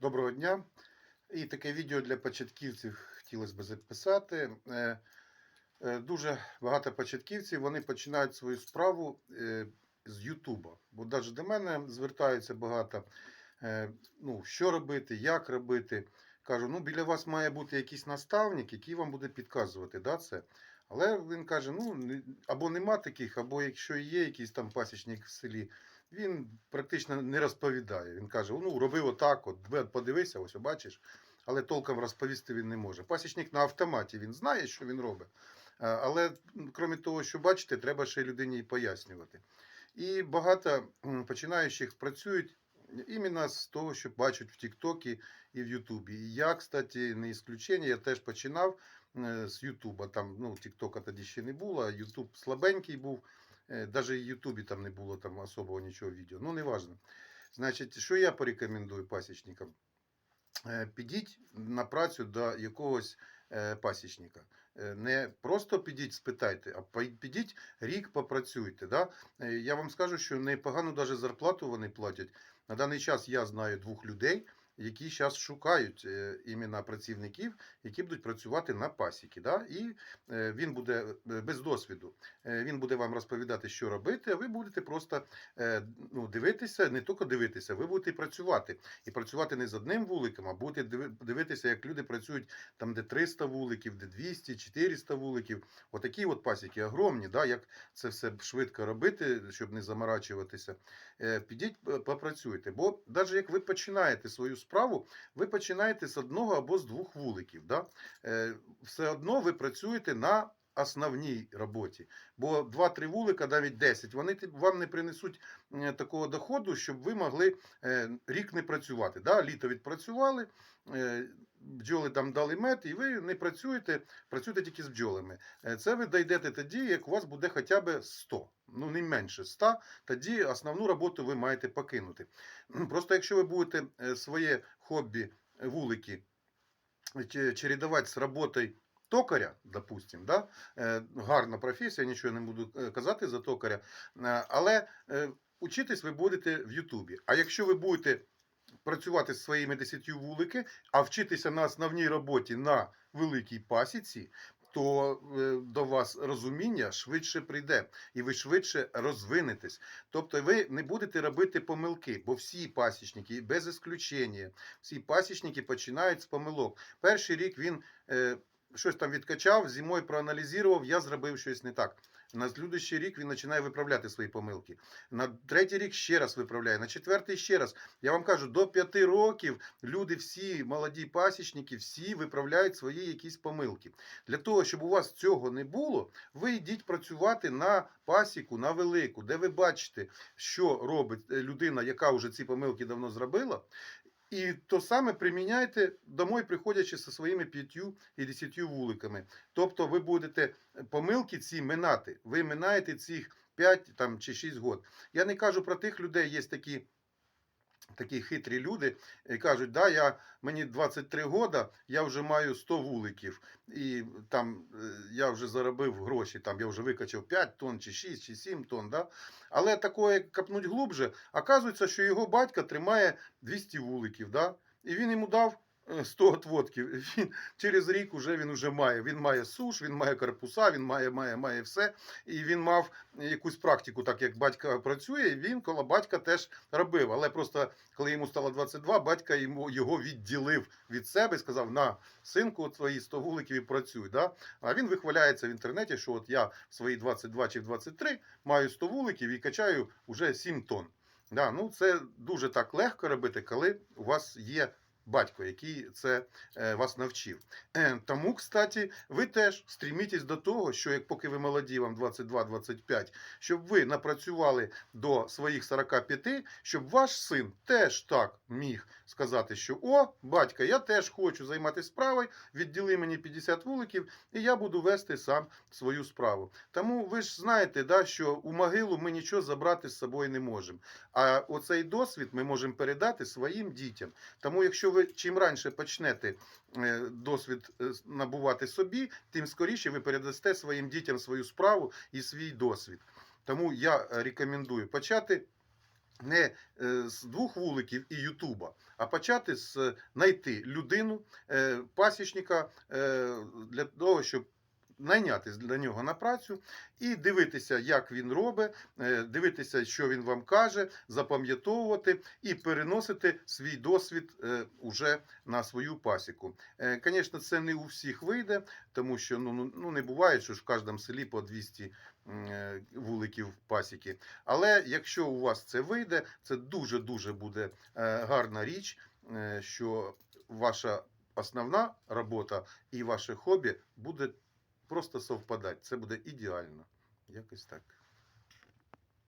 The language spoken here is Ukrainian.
Доброго дня. І таке відео для початківців хотілося б записати. Е, е, Дуже багато початківців вони починають свою справу е, з Ютуба. Бо навіть до мене звертаються багато. Ну, що робити, як робити. Кажу, ну біля вас має бути якийсь наставник, який вам буде підказувати да, це. Але він каже: ну або нема таких, або якщо є якийсь там пасічник в селі, він практично не розповідає. Він каже: ну роби отак, от подивися, ось бачиш. Але толком розповісти він не може. Пасічник на автоматі він знає, що він робить. Але м, крім того, що бачите, треба ще людині і пояснювати. І багато починаючих працюють іменно з того, що бачать в Тіктокі і в Ютубі. І я, кстати, не ісключення, я теж починав е, з Ютуба. Там ну, Тіктока тоді ще не було, Ютуб слабенький був. Навіть і в Ютубі там не було там особого нічого відео. Ну, не важно. Значить, що я порекомендую пасічникам? Е, Підіть на працю до якогось е, пасічника. Не просто підіть, спитайте, а підіть рік попрацюйте. Да? Я вам скажу, що непогану навіть зарплату вони платять. На даний час я знаю двох людей, які зараз шукають е, іменно працівників, які будуть працювати на пасіки. Да? І е, він буде е, без досвіду. Він буде вам розповідати, що робити, а ви будете просто ну, дивитися, не тільки дивитися, ви будете працювати. І працювати не з одним вуликом, а будете дивитися, як люди працюють там, де 300 вуликів, де 200, 400 вуликів. Отакі от пасіки огромні, да, як це все швидко робити, щоб не заморачуватися. Підіть, попрацюйте. Бо навіть як ви починаєте свою справу, ви починаєте з одного або з двох вуликів. Да? Е, Все одно ви працюєте на основній роботі. Бо 2-3 вулика, навіть 10, вони вам не принесуть такого доходу, щоб ви могли е, рік не працювати. Да? Літо відпрацювали, е, бджоли там дали мед, і ви не працюєте, працюєте тільки з бджолами. Це ви дійдете тоді, як у вас буде хоча б 100, ну не менше 100, тоді основну роботу ви маєте покинути. Просто якщо ви будете е, своє хобі, е, вулики, чередувати з роботою токаря, допустим, да? е, гарна професія, нічого не буду е, казати за токаря, е, але е, учитись ви будете в Ютубі. А якщо ви будете працювати з своїми 10 вулики, а вчитися на основній роботі на великій пасіці, то е, до вас розуміння швидше прийде, і ви швидше розвинетесь. Тобто ви не будете робити помилки, бо всі пасічники, без ісключення, всі пасічники починають з помилок. Перший рік він е, щось там відкачав, зимою проаналізував, я зробив щось не так. На слідуючий рік він починає виправляти свої помилки. На третій рік ще раз виправляє, на четвертий ще раз. Я вам кажу, до п'яти років люди всі, молоді пасічники, всі виправляють свої якісь помилки. Для того, щоб у вас цього не було, ви йдіть працювати на пасіку, на велику, де ви бачите, що робить е, людина, яка вже ці помилки давно зробила. І то саме приміняйте домой, приходячи зі своїми п'ятью і десятью вуликами. Тобто ви будете помилки ці минати. Ви минаєте цих 5 там, чи 6 год. Я не кажу про тих людей, є такі. Такі хитрі люди і кажуть, да, я, мені 23 года, я вже маю 100 вуликів, і там е, я вже заробив гроші, там я вже викачав 5 тонн, чи 6, чи 7 тонн. Да? Але такое, капнуть глубже, оказується, що його батько тримає 200 вуликів, да? і він йому дав е, 100 отводків. Він, через рік уже він уже має. Він має суш, він має корпуса, він має, має, має все. І він мав якусь практику, так як батько працює, він коло батька теж робив. Але просто коли йому стало 22, батько йому його відділив від себе і сказав: на синку, твої 100 вуликів і працюй. Да? А він вихваляється в інтернеті, що от я в свої 22 чи в 23 маю 100 вуликів і качаю вже 7 тонн. Да, ну це дуже так легко робити, коли у вас є батько, який це е, вас навчив. Е, тому, кстати, ви теж стрімітесь до того, що як поки ви молоді, вам 22-25, щоб ви напрацювали до своїх 45, щоб ваш син теж так міг сказати, що о, батька, я теж хочу займатися справою, відділи мені 50 вуликів, і я буду вести сам свою справу. Тому ви ж знаєте, да, що у могилу ми нічого забрати з собою не можемо. А оцей досвід ми можемо передати своїм дітям. Тому, якщо ви чим раніше почнете е, досвід е, набувати собі, тим скоріше ви передасте своїм дітям свою справу і свій досвід. Тому я рекомендую почати не е, з двох вуликів і Ютуба, а почати з знайти людину, пасічника для того, щоб найняти для нього на працю і дивитися, як він робить, е, дивитися, що він вам каже, запам'ятовувати і переносити свій досвід е, уже на свою пасіку. Звісно, це не у всіх вийде, тому що ну, ну, ну не буває, що ж в кожному селі по 200 е, вуликів пасіки. Але якщо у вас це вийде, це дуже дуже буде е, гарна річ, е, що ваша основна робота і ваше хобі буде просто совпадати. Це буде ідеально. Якось так.